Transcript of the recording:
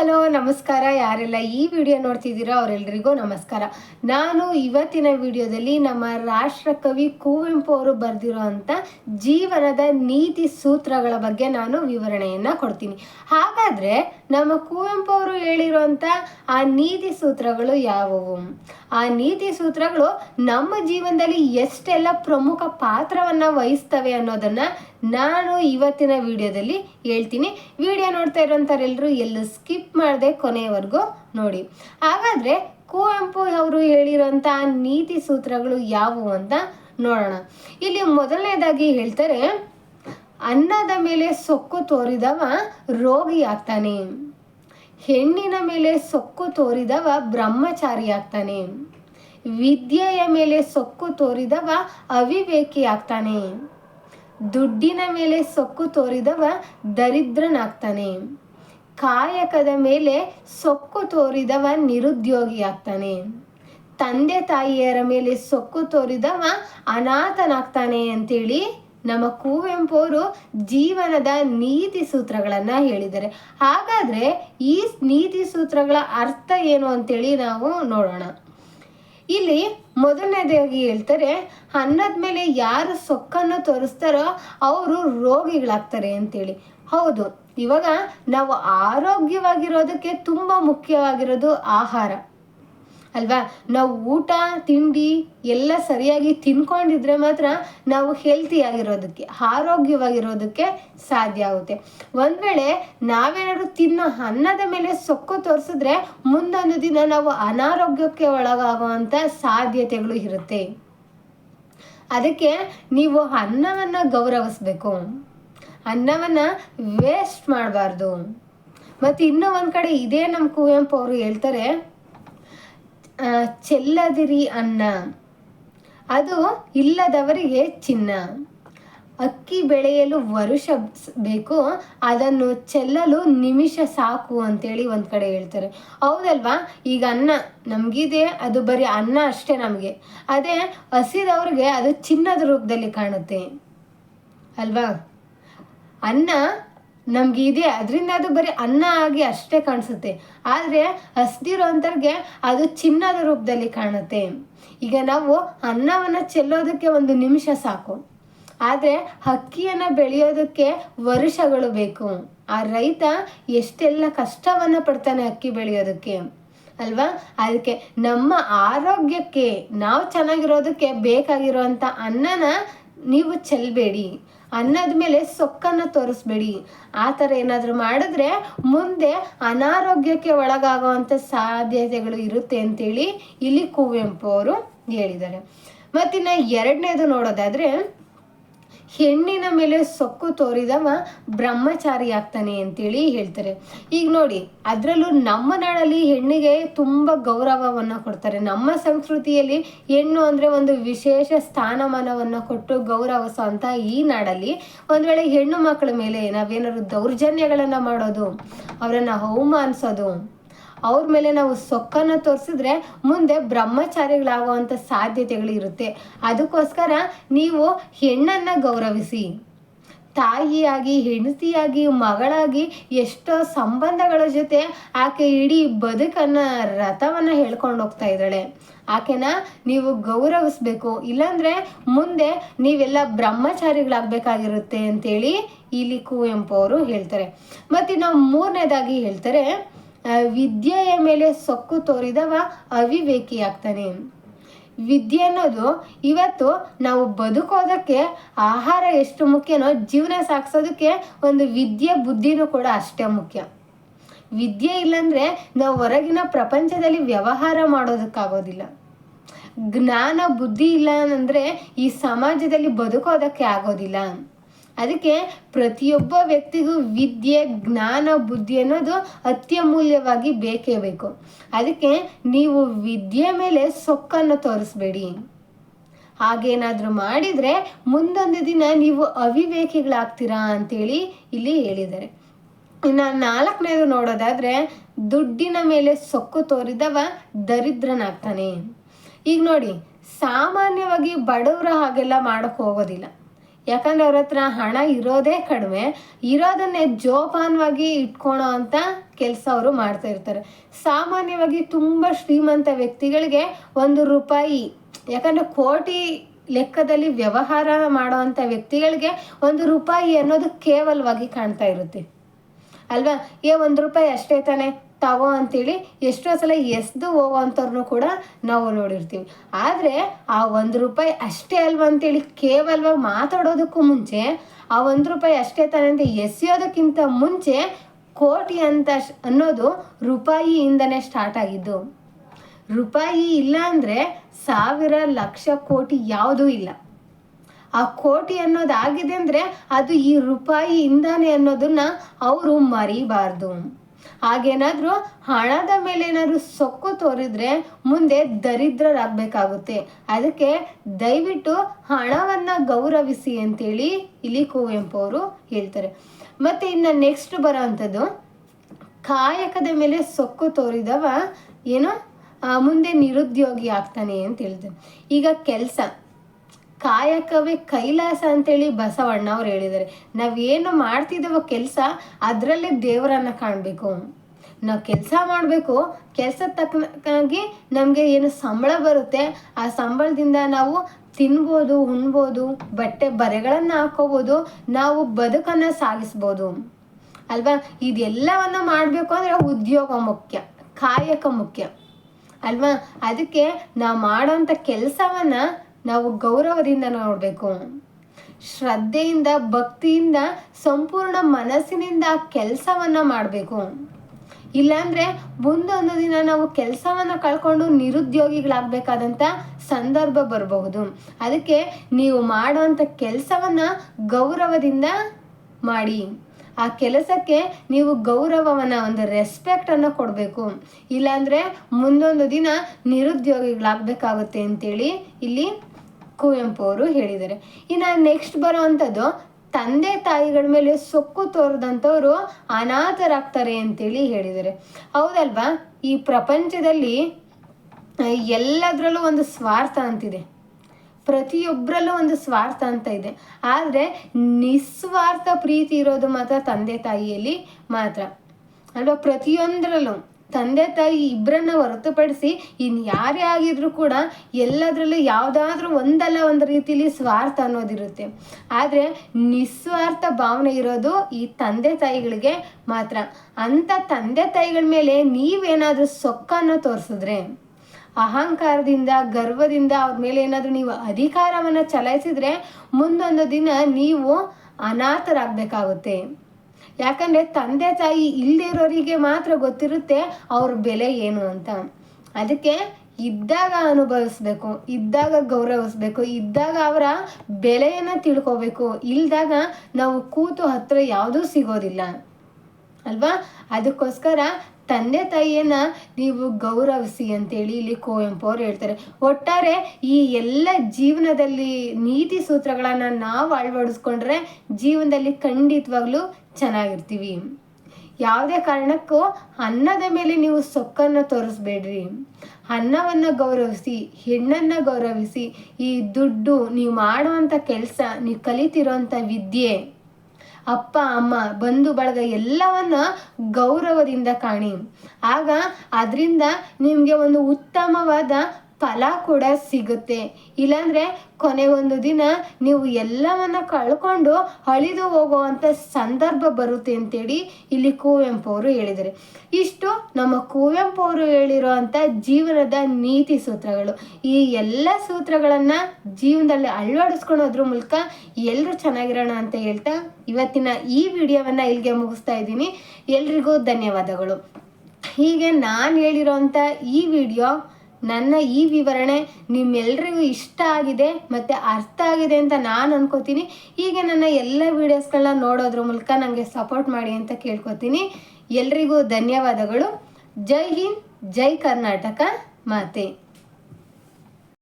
Hello, ನಮಸ್ಕಾರ. ಯಾರೆಲ್ಲ ಈ ವಿಡಿಯೋ ನೋಡ್ತಿದ್ದೀರೋ ಅವರೆಲ್ಲರಿಗೂ ನಮಸ್ಕಾರ. ನಾನು ಇವತ್ತಿನ ವಿಡಿಯೋದಲ್ಲಿ ನಮ್ಮ ರಾಷ್ಟ್ರಕವಿ ಕುವೆಂಪು ಅವರು ಬರೆದಿರೋ ಅಂಥ ಜೀವನದ ನೀತಿ ಸೂತ್ರಗಳ ಬಗ್ಗೆ ನಾನು ವಿವರಣೆಯನ್ನು ಕೊಡ್ತೀನಿ. ಹಾಗಾದರೆ ನಮ್ಮ ಕುವೆಂಪು ಅವರು ಹೇಳಿರುವಂಥ ಆ ನೀತಿ ಸೂತ್ರಗಳು ಯಾವುವು? ಆ ನೀತಿ ಸೂತ್ರಗಳು ನಮ್ಮ ಜೀವನದಲ್ಲಿ ಎಷ್ಟೆಲ್ಲ ಪ್ರಮುಖ ಪಾತ್ರವನ್ನು ವಹಿಸ್ತವೆ ಅನ್ನೋದನ್ನು ನಾನು ಇವತ್ತಿನ ವಿಡಿಯೋದಲ್ಲಿ ಹೇಳ್ತೀನಿ. ವಿಡಿಯೋ ನೋಡ್ತಾ ಇರೋಂಥವ್ರೆಲ್ಲರೂ ಎಲ್ಲೂ ಸ್ಕಿಪ್ ಮಾಡದೆ ಕೊನೆಯವರೆಗೂ ನೋಡಿ. ಹಾಗಾದರೆ ಕುವೆಂಪು ಅವರು ಹೇಳಿರೋಂಥ ನೀತಿ ಸೂತ್ರಗಳು ಯಾವುವು ಅಂತ ನೋಡೋಣ. ಇಲ್ಲಿ ಮೊದಲನೇದಾಗಿ ಹೇಳ್ತಾರೆ, ಅನ್ನದ ಮೇಲೆ ಸೊಕ್ಕು ತೋರಿದವ ರೋಗಿ ಆಗ್ತಾನೆ. ಹೆಣ್ಣಿನ ಮೇಲೆ ಸೊಕ್ಕು ತೋರಿದವ ಬ್ರಹ್ಮಚಾರಿ ಆಗ್ತಾನೆ. ವಿದ್ಯೆಯ ಮೇಲೆ ಸೊಕ್ಕು ತೋರಿದವ ಅವಿವೇಕಿ ಆಗ್ತಾನೆ. ದುಡ್ಡಿನ ಮೇಲೆ ಸೊಕ್ಕು ತೋರಿದವ ದರಿದ್ರನಾಗ್ತಾನೆ. ಕಾಯಕದ ಮೇಲೆ ಸೊಕ್ಕು ತೋರಿದವ ನಿರುದ್ಯೋಗಿ ಆಗ್ತಾನೆ ತಂದೆ ತಾಯಿಯರ ಮೇಲೆ ಸೊಕ್ಕು ತೋರಿದವ ಅನಾಥನಾಗ್ತಾನೆ ಅಂತೇಳಿ ನಮ್ಮ ಕುವೆಂಪು ಅವರು ಜೀವನದ ನೀತಿ ಸೂತ್ರಗಳನ್ನು ಹೇಳಿದ್ದಾರೆ. ಹಾಗಾದರೆ ಈ ನೀತಿ ಸೂತ್ರಗಳ ಅರ್ಥ ಏನು ಅಂತೇಳಿ ನಾವು ನೋಡೋಣ. ಇಲ್ಲಿ ಮೊದಲನೇದಾಗಿ ಹೇಳ್ತಾರೆ, ಅನ್ನದ ಮೇಲೆ ಯಾರು ಸೊಕ್ಕನ್ನು ತೋರಿಸ್ತಾರೋ ಅವರು ರೋಗಿಗಳಾಗ್ತಾರೆ ಅಂತೇಳಿ. ಹೌದು, ಇವಾಗ ನಾವು ಆರೋಗ್ಯವಾಗಿರೋದಕ್ಕೆ ತುಂಬ ಮುಖ್ಯವಾಗಿರೋದು ಆಹಾರ. ಅಲ್ವಾ? ನಾವು ಊಟ, ತಿಂಡಿ ಎಲ್ಲ ಸರಿಯಾಗಿ ತಿನ್ಕೊಂಡಿದ್ರೆ ಮಾತ್ರ ನಾವು ಹೆಲ್ತಿಯಾಗಿರೋದಕ್ಕೆ ಆರೋಗ್ಯವಾಗಿರೋದಕ್ಕೆ ಸಾಧ್ಯ ಆಗುತ್ತೆ. ಒಂದು ವೇಳೆ ನಾವೇನಾದ್ರು ತಿನ್ನೋ ಅನ್ನದ ಮೇಲೆ ಸೊಕ್ಕು ತೋರಿಸಿದ್ರೆ ಮುಂದೊಂದು ದಿನ ನಾವು ಅನಾರೋಗ್ಯಕ್ಕೆ ಒಳಗಾಗುವಂಥ ಸಾಧ್ಯತೆಗಳು ಇರುತ್ತೆ. ಅದಕ್ಕೆ ನೀವು ಅನ್ನವನ್ನು ಗೌರವಿಸ್ಬೇಕು. ಅನ್ನವನ್ನು ವೇಸ್ಟ್ ಮಾಡಬಾರ್ದು. ಮತ್ತು ಇನ್ನೂ ಒಂದು ಕಡೆ ಇದೇ ನಮ್ಮ ಕುವೆಂಪು ಅವರು ಹೇಳ್ತಾರೆ ಚೆಲ್ಲದಿರಿ ಅನ್ನ. ಅದು ಇಲ್ಲದವರಿಗೆ ಚಿನ್ನ. ಅಕ್ಕಿ ಬೆಳೆಯಲು ವರುಷ ಬೇಕು, ಅದನ್ನು ಚೆಲ್ಲಲು ನಿಮಿಷ ಸಾಕು ಅಂತೇಳಿ ಒಂದು ಕಡೆ ಹೇಳ್ತಾರೆ. ಹೌದಲ್ವಾ? ಈಗ ಅನ್ನ ನಮಗಿದೆ, ಅದು ಬರೀ ಅನ್ನ ಅಷ್ಟೇ ನಮಗೆ. ಅದೇ ಹಸಿದವ್ರಿಗೆ ಅದು ಚಿನ್ನದ ರೂಪದಲ್ಲಿ ಕಾಣುತ್ತೆ. ಅಲ್ವಾ? ಅನ್ನ ನಮ್ಗೆ ಇದೆ. ಅದರಿಂದ ಅದು ಬರೀ ಅನ್ನ ಆಗಿ ಅಷ್ಟೇ ಕಾಣಿಸುತ್ತೆ. ಆದರೆ ಹಸ್ದಿರೋಂಥವ್ರಿಗೆ ಅದು ಚಿನ್ನದ ರೂಪದಲ್ಲಿ ಕಾಣುತ್ತೆ. ಈಗ ನಾವು ಅನ್ನವನ್ನು ಚೆಲ್ಲೋದಕ್ಕೆ ಒಂದು ನಿಮಿಷ ಸಾಕು. ಆದರೆ ಅಕ್ಕಿಯನ್ನು ಬೆಳೆಯೋದಕ್ಕೆ ವರ್ಷಗಳು ಬೇಕು. ಆ ರೈತ ಎಷ್ಟೆಲ್ಲ ಕಷ್ಟವನ್ನು ಪಡ್ತಾನೆ ಅಕ್ಕಿ ಬೆಳೆಯೋದಕ್ಕೆ. ಅಲ್ವಾ? ಅದಕ್ಕೆ ನಮ್ಮ ಆರೋಗ್ಯಕ್ಕೆ, ನಾವು ಚೆನ್ನಾಗಿರೋದಕ್ಕೆ ಬೇಕಾಗಿರುವಂಥ ಅನ್ನನ ನೀವು ಚೆಲ್ಲಬೇಡಿ ಅನ್ನದ ಮೇಲೆ ಸೊಕ್ಕನ್ನು ತೋರಿಸ್ಬೇಡಿ. ಆ ಥರ ಏನಾದರೂ ಮಾಡಿದ್ರೆ ಮುಂದೆ ಅನಾರೋಗ್ಯಕ್ಕೆ ಒಳಗಾಗುವಂಥ ಸಾಧ್ಯತೆಗಳು ಇರುತ್ತೆ ಅಂತೇಳಿ ಇಲ್ಲಿ ಕುವೆಂಪು ಅವರು ಹೇಳಿದ್ದಾರೆ. ಮತ್ತಿನ್ನು ಎರಡನೇದು ನೋಡೋದಾದರೆ ಹೆಣ್ಣಿನ ಮೇಲೆ ಸೊಕ್ಕು ತೋರಿದವ ಬ್ರಹ್ಮಚಾರಿ ಆಗ್ತಾನೆ ಅಂತೇಳಿ ಹೇಳ್ತಾರೆ. ಈಗ ನೋಡಿ, ಅದರಲ್ಲೂ ನಮ್ಮ ನಾಡಲ್ಲಿ ಹೆಣ್ಣಿಗೆ ತುಂಬ ಗೌರವವನ್ನು ಕೊಡ್ತಾರೆ. ನಮ್ಮ ಸಂಸ್ಕೃತಿಯಲ್ಲಿ ಹೆಣ್ಣು ಅಂದರೆ ಒಂದು ವಿಶೇಷ ಸ್ಥಾನಮಾನವನ್ನು ಕೊಟ್ಟು ಗೌರವಿಸೋ ಅಂತ ಈ ನಾಡಲ್ಲಿ. ಒಂದು ವೇಳೆ ಹೆಣ್ಣು ಮಕ್ಕಳ ಮೇಲೆ ನಾವೇನಾದ್ರು ದೌರ್ಜನ್ಯಗಳನ್ನು ಮಾಡೋದು, ಅವರನ್ನು ಅವಮಾನಿಸೋದು ಅವ್ರ ಮೇಲೆ ನಾವು ಸೊಕ್ಕನ್ನು ತೋರಿಸಿದ್ರೆ ಮುಂದೆ ಬ್ರಹ್ಮಚಾರಿಗಳಾಗುವಂಥ ಸಾಧ್ಯತೆಗಳು ಇರುತ್ತೆ ಅದಕ್ಕೋಸ್ಕರ ನೀವು ಹೆಣ್ಣನ್ನು ಗೌರವಿಸಿ. ತಾಯಿಯಾಗಿ, ಹೆಂಡತಿಯಾಗಿ, ಮಗಳಾಗಿ ಎಷ್ಟೋ ಸಂಬಂಧಗಳ ಜೊತೆ ಆಕೆ ಇಡೀ ಬದುಕನ್ನು, ರಥವನ್ನು ಹೇಳ್ಕೊಂಡು ಹೋಗ್ತಾ ಇದ್ದಾಳೆ. ಆಕೆನ ನೀವು ಗೌರವಿಸ್ಬೇಕು. ಇಲ್ಲಾಂದ್ರೆ ಮುಂದೆ ನೀವೆಲ್ಲ ಬ್ರಹ್ಮಚಾರಿಗಳಾಗಬೇಕಾಗಿರುತ್ತೆ ಅಂತೇಳಿ ಇಲ್ಲಿ ಕುವೆಂಪು ಅವರು ಹೇಳ್ತಾರೆ. ಮತ್ತು ನಾವು ಮೂರನೇದಾಗಿ ಹೇಳ್ತಾರೆ ವಿದ್ಯೆಯ ಮೇಲೆ ಸೊಕ್ಕು ತೋರಿದವ ಅವಿವೇಕಿ ಆಗ್ತಾನೆ. ವಿದ್ಯೆ ಅನ್ನೋದು ಇವತ್ತು ನಾವು ಬದುಕೋದಕ್ಕೆ ಆಹಾರ ಎಷ್ಟು ಮುಖ್ಯನೋ ಜೀವನ ಸಾಗಿಸೋದಕ್ಕೆ ಒಂದು ವಿದ್ಯೆ ಬುದ್ಧಿನೂ ಕೂಡ ಅಷ್ಟೇ ಮುಖ್ಯ. ವಿದ್ಯೆ ಇಲ್ಲಾಂದ್ರೆ ನಾವು ಹೊರಗಿನ ಪ್ರಪಂಚದಲ್ಲಿ ವ್ಯವಹಾರ ಮಾಡೋದಕ್ಕಾಗೋದಿಲ್ಲ. ಜ್ಞಾನ ಬುದ್ಧಿ ಇಲ್ಲ ಅಂದರೆ ಈ ಸಮಾಜದಲ್ಲಿ ಬದುಕೋದಕ್ಕೆ ಆಗೋದಿಲ್ಲ. ಅದಕ್ಕೆ ಪ್ರತಿಯೊಬ್ಬ ವ್ಯಕ್ತಿಗೂ ವಿದ್ಯೆ, ಜ್ಞಾನ, ಬುದ್ಧಿ ಅನ್ನೋದು ಅತ್ಯಮೂಲ್ಯವಾಗಿ ಬೇಕೇ ಬೇಕು. ಅದಕ್ಕೆ ನೀವು ವಿದ್ಯೆ ಮೇಲೆ ಸೊಕ್ಕನ್ನು ತೋರಿಸ್ಬೇಡಿ. ಹಾಗೇನಾದರೂ ಮಾಡಿದರೆ ಮುಂದೊಂದು ದಿನ ನೀವು ಅವಿವೇಕಿಗಳಾಗ್ತೀರಾ ಅಂತೇಳಿ ಇಲ್ಲಿ ಹೇಳಿದ್ದಾರೆ. ಇನ್ನು ನಾಲ್ಕನೇದು ನೋಡೋದಾದರೆ ದುಡ್ಡಿನ ಮೇಲೆ ಸೊಕ್ಕು ತೋರಿದವ ದರಿದ್ರನಾಗ್ತಾನೆ. ಈಗ ನೋಡಿ, ಸಾಮಾನ್ಯವಾಗಿ ಬಡವರ ಹಾಗೆಲ್ಲ ಮಾಡೋಕ್ಕೆ ಹೋಗೋದಿಲ್ಲ. ಯಾಕಂದ್ರೆ ಅವ್ರ ಹತ್ರ ಹಣ ಇರೋದೇ ಕಡಿಮೆ, ಇರೋದನ್ನೇ ಜೋಪಾನವಾಗಿ ಇಟ್ಕೊಳೋ ಅಂತ ಕೆಲಸ ಅವರು ಮಾಡ್ತಾ ಇರ್ತಾರೆ. ಸಾಮಾನ್ಯವಾಗಿ ತುಂಬ ಶ್ರೀಮಂತ ವ್ಯಕ್ತಿಗಳಿಗೆ ಒಂದು ರೂಪಾಯಿ, ಯಾಕಂದ್ರೆ ಕೋಟಿ ಲೆಕ್ಕದಲ್ಲಿ ವ್ಯವಹಾರ ಮಾಡುವಂಥ ವ್ಯಕ್ತಿಗಳಿಗೆ ಒಂದು ರೂಪಾಯಿ ಅನ್ನೋದು ಕೇವಲವಾಗಿ ಕಾಣ್ತಾ ಇರುತ್ತೆ. ಅಲ್ವಾ? ಏ, ಒಂದು ರೂಪಾಯಿ ಅಷ್ಟೇ ತಾನೆ. ತಗೋ ಅಂತೇಳಿ ಎಷ್ಟೋ ಸಲ ಎಸ್ದು ಹೋಗೋವಂಥವ್ರನ್ನೂ ಕೂಡ ನಾವು ನೋಡಿರ್ತೀವಿ. ಆದರೆ ಆ ಒಂದು ರೂಪಾಯಿ ಅಷ್ಟೇ ಅಲ್ವಾ ಅಂತೇಳಿ ಕೇವಲ ಮಾತಾಡೋದಕ್ಕೂ ಮುಂಚೆ, ಆ ಒಂದು ರೂಪಾಯಿ ಅಷ್ಟೇ ತಾನೆ ಅಂತ ಎಸೆಯೋದಕ್ಕಿಂತ ಮುಂಚೆ ಕೋಟಿ ಅಂತ ಅನ್ನೋದು ರೂಪಾಯಿಯಿಂದನೇ ಸ್ಟಾರ್ಟ್ ಆಗಿದ್ದು. ರೂಪಾಯಿ ಇಲ್ಲ ಅಂದರೆ ಸಾವಿರ, ಲಕ್ಷ, ಕೋಟಿ ಯಾವುದೂ ಇಲ್ಲ. ಆ ಕೋಟಿ ಅನ್ನೋದಾಗಿದೆ ಅಂದರೆ ಅದು ಈ ರೂಪಾಯಿ ಇಂದಾನೆ ಅನ್ನೋದನ್ನ ಅವರು ಮರಿಬಾರ್ದು. ಹಾಗೇನಾದರೂ ಹಣದ ಮೇಲೆ ಏನಾದರೂ ಸೊಕ್ಕು ತೋರಿದ್ರೆ ಮುಂದೆ ದರಿದ್ರರಾಗಬೇಕಾಗುತ್ತೆ. ಅದಕ್ಕೆ ದಯವಿಟ್ಟು ಹಣವನ್ನು ಗೌರವಿಸಿ ಅಂತೇಳಿ ಇಲ್ಲಿ ಕುವೆಂಪು ಅವರು ಹೇಳ್ತಾರೆ. ಮತ್ತು ಇನ್ನು ನೆಕ್ಸ್ಟ್ ಬರೋ ಅಂಥದ್ದು ಕಾಯಕದ ಮೇಲೆ ಸೊಕ್ಕು ತೋರಿದವ ಏನು? ಮುಂದೆ ನಿರುದ್ಯೋಗಿ ಆಗ್ತಾನೆ ಅಂತ ಹೇಳ್ತಾರೆ. ಈಗ ಕೆಲಸ. ಕಾಯಕವೇ ಕೈಲಾಸ ಅಂತೇಳಿ ಬಸವಣ್ಣ ಅವ್ರು ಹೇಳಿದ್ದಾರೆ. ನಾವೇನು ಮಾಡ್ತಿದ್ದೇವೋ ಕೆಲಸ, ಅದರಲ್ಲೇ ದೇವರನ್ನ ಕಾಣಬೇಕು. ನಾವು ಕೆಲಸ ಮಾಡಬೇಕು, ಕೆಲಸದ ತಕ್ಕನಾಗಿ ನಮಗೆ ಏನು ಸಂಬಳ ಬರುತ್ತೆ, ಆ ಸಂಬಳದಿಂದ ನಾವು ತಿನ್ಬೋದು, ಉಣ್ಬೋದು, ಬಟ್ಟೆ ಬರೆಗಳನ್ನು ಹಾಕೋಬೋದು, ನಾವು ಬದುಕನ್ನು ಸಾಗಿಸ್ಬೋದು. ಅಲ್ವಾ? ಇದೆಲ್ಲವನ್ನು ಮಾಡಬೇಕು ಅಂದರೆ ಉದ್ಯೋಗ ಮುಖ್ಯ, ಕಾಯಕ ಮುಖ್ಯ. ಅಲ್ವಾ? ಅದಕ್ಕೆ ನಾವು ಮಾಡೋಂಥ ಕೆಲಸವನ್ನ ನಾವು ಗೌರವದಿಂದ ನೋಡಬೇಕು. ಶ್ರದ್ಧೆಯಿಂದ, ಭಕ್ತಿಯಿಂದ, ಸಂಪೂರ್ಣ ಮನಸ್ಸಿನಿಂದ ಆ ಕೆಲಸವನ್ನ ಮಾಡಬೇಕು. ಇಲ್ಲಾಂದರೆ ಮುಂದೊಂದು ದಿನ ನಾವು ಕೆಲಸವನ್ನ ಕಳ್ಕೊಂಡು ನಿರುದ್ಯೋಗಿಗಳಾಗಬೇಕಾದಂಥ ಸಂದರ್ಭ ಬರಬಹುದು. ಅದಕ್ಕೆ ನೀವು ಮಾಡುವಂಥ ಕೆಲಸವನ್ನ ಗೌರವದಿಂದ ಮಾಡಿ. ಆ ಕೆಲಸಕ್ಕೆ ನೀವು ಗೌರವವನ್ನು, ಒಂದು ರೆಸ್ಪೆಕ್ಟನ್ನು ಕೊಡಬೇಕು. ಇಲ್ಲಾಂದರೆ ಮುಂದೊಂದು ದಿನ ನಿರುದ್ಯೋಗಿಗಳಾಗಬೇಕಾಗುತ್ತೆ ಅಂತೇಳಿ ಇಲ್ಲಿ ಕುವೆಂಪು ಅವರು ಹೇಳಿದ್ದಾರೆ ಇನ್ನು ನೆಕ್ಸ್ಟ್ ಬರುವಂಥದ್ದು, ತಂದೆ ತಾಯಿಗಳ ಮೇಲೆ ಸೊಕ್ಕು ತೋರದಂಥವ್ರು ಅನಾಥರಾಗ್ತಾರೆ ಅಂತೇಳಿ ಹೇಳಿದ್ದಾರೆ ಹೌದಲ್ವಾ? ಈ ಪ್ರಪಂಚದಲ್ಲಿ ಎಲ್ಲದರಲ್ಲೂ ಒಂದು ಸ್ವಾರ್ಥ ಅಂತಿದೆ. ಪ್ರತಿಯೊಬ್ಬರಲ್ಲೂ ಒಂದು ಸ್ವಾರ್ಥ ಅಂತ ಇದೆ. ಆದರೆ, ನಿಸ್ವಾರ್ಥ ಪ್ರೀತಿ ಇರೋದು ಮಾತ್ರ ತಂದೆ ತಾಯಿಯಲ್ಲಿ ಮಾತ್ರ. ಅಲ್ವಾ? ಪ್ರತಿಯೊಂದರಲ್ಲೂ. ತಂದೆ ತಾಯಿ ಇಬ್ಬರನ್ನ ಹೊರತುಪಡಿಸಿ ಇನ್ನು ಯಾರೇ ಆಗಿದ್ರು ಕೂಡ ಎಲ್ಲದರಲ್ಲೂ ಯಾವುದಾದ್ರೂ ಒಂದಲ್ಲ ಒಂದು ರೀತಿಲಿ ಸ್ವಾರ್ಥ ಅನ್ನೋದಿರುತ್ತೆ. ಆದರೆ ನಿಸ್ವಾರ್ಥ ಭಾವನೆ ಇರೋದು ಈ ತಂದೆ ತಾಯಿಗಳಿಗೆ ಮಾತ್ರ. ಅಂಥ ತಂದೆ ತಾಯಿಗಳ ಮೇಲೆ ನೀವೇನಾದರೂ ಸೊಕ್ಕನ್ನು ತೋರಿಸಿದ್ರೆ, ಅಹಂಕಾರದಿಂದ, ಗರ್ವದಿಂದ ಅವ್ರ ಮೇಲೆ ಏನಾದರೂ ನೀವು ಅಧಿಕಾರವನ್ನು ಚಲಾಯಿಸಿದ್ರೆ ಮುಂದೊಂದು ದಿನ ನೀವು ಅನಾಥರಾಗಬೇಕಾಗುತ್ತೆ. ಯಾಕಂದರೆ ತಂದೆ ತಾಯಿ ಇಲ್ಲದೆ ಇರೋರಿಗೆ ಮಾತ್ರ ಗೊತ್ತಿರುತ್ತೆ ಅವ್ರ ಬೆಲೆ ಏನು ಅಂತ. ಅದಕ್ಕೆ ಇದ್ದಾಗ ಅನುಭವಿಸ್ಬೇಕು, ಇದ್ದಾಗ ಗೌರವಿಸ್ಬೇಕು, ಇದ್ದಾಗ ಅವರ ಬೆಲೆಯನ್ನು ತಿಳ್ಕೋಬೇಕು. ಇಲ್ದಾಗ ನಾವು ಕೂತು ಹತ್ರ ಯಾವುದೂ ಸಿಗೋದಿಲ್ಲ. ಅಲ್ವಾ? ಅದಕ್ಕೋಸ್ಕರ ತಂದೆ ತಾಯಿಯನ್ನ ನೀವು ಗೌರವಿಸಿ ಅಂತೇಳಿ ಇಲ್ಲಿ ಕುವೆಂಪು ಅವರು ಹೇಳ್ತಾರೆ. ಒಟ್ಟಾರೆ ಈ ಎಲ್ಲ ಜೀವನದಲ್ಲಿ ನೀತಿ ಸೂತ್ರಗಳನ್ನು ನಾವು ಅಳವಡಿಸ್ಕೊಂಡ್ರೆ ಜೀವನದಲ್ಲಿ ಖಂಡಿತವಾಗ್ಲೂ ಚೆನ್ನಾಗಿರ್ತೀವಿ. ಯಾವುದೇ ಕಾರಣಕ್ಕೂ ಅನ್ನದ ಮೇಲೆ ನೀವು ಸೊಕ್ಕನ್ನು ತೋರಿಸ್ಬೇಡ್ರಿ. ಅನ್ನವನ್ನು ಗೌರವಿಸಿ, ಹೆಣ್ಣನ್ನು ಗೌರವಿಸಿ, ಈ ದುಡ್ಡು ನೀವು ಮಾಡುವಂಥ ಕೆಲಸ, ನೀವು ಕಲಿತಿರೋಂಥ ವಿದ್ಯೆ ಅಪ್ಪ ಅಮ್ಮ ಬಂಧು ಬಳಗ ಎಲ್ಲವನ್ನ ಗೌರವದಿಂದ ಕಾಣಿ. ಆಗ ಅದರಿಂದ ನಿಮಗೆ ಒಂದು ಉತ್ತಮವಾದ ಫಲ ಕೂಡ ಸಿಗುತ್ತೆ. ಇಲ್ಲಾಂದ್ರೆ ಒಂದು ದಿನ ನೀವು ಎಲ್ಲವನ್ನ ಕಳ್ಕೊಂಡು ಅಳಿದು ಹೋಗುವಂಥ ಸಂದರ್ಭ ಬರುತ್ತೆ ಅಂತೇಳಿ ಇಲ್ಲಿ ಕುವೆಂಪು ಅವರು ಹೇಳಿದ್ದಾರೆ. ಇಷ್ಟು ನಮ್ಮ ಕುವೆಂಪು ಅವರು ಹೇಳಿರೋ ಜೀವನದ ನೀತಿ ಸೂತ್ರಗಳು. ಈ ಎಲ್ಲ ಸೂತ್ರಗಳನ್ನು ಜೀವನದಲ್ಲಿ ಅಳವಡಿಸ್ಕೊಳೋದ್ರ ಮೂಲಕ ಎಲ್ಲರೂ ಚೆನ್ನಾಗಿರೋಣ ಅಂತ ಹೇಳ್ತಾ ಇವತ್ತಿನ ಈ ವಿಡಿಯೋವನ್ನು ಇಲ್ಲಿಗೆ ಮುಗಿಸ್ತಾ ಇದ್ದೀನಿ. ಎಲ್ರಿಗೂ ಧನ್ಯವಾದಗಳು. ಹೀಗೆ ನಾನು ಹೇಳಿರೋಂಥ ಈ ವಿಡಿಯೋ ನನ್ನ ಈ ವಿವರಣೆ ನಿಮ್ಮೆಲ್ರಿಗೂ ಇಷ್ಟ ಆಗಿದೆ ಮತ್ತು ಅರ್ಥ ಆಗಿದೆ ಅಂತ ನಾನು ಅನ್ಕೋತೀನಿ. ಹೀಗೆ ನನ್ನ ಎಲ್ಲ ವೀಡಿಯೋಸ್ಗಳನ್ನ ನೋಡೋದ್ರ ಮೂಲಕ ನನಗೆ ಸಪೋರ್ಟ್ ಮಾಡಿ ಅಂತ ಕೇಳ್ಕೊತೀನಿ. ಎಲ್ರಿಗೂ ಧನ್ಯವಾದಗಳು. ಜೈ ಹಿಂದ್, ಜೈ ಕರ್ನಾಟಕ ಮಾತೆ.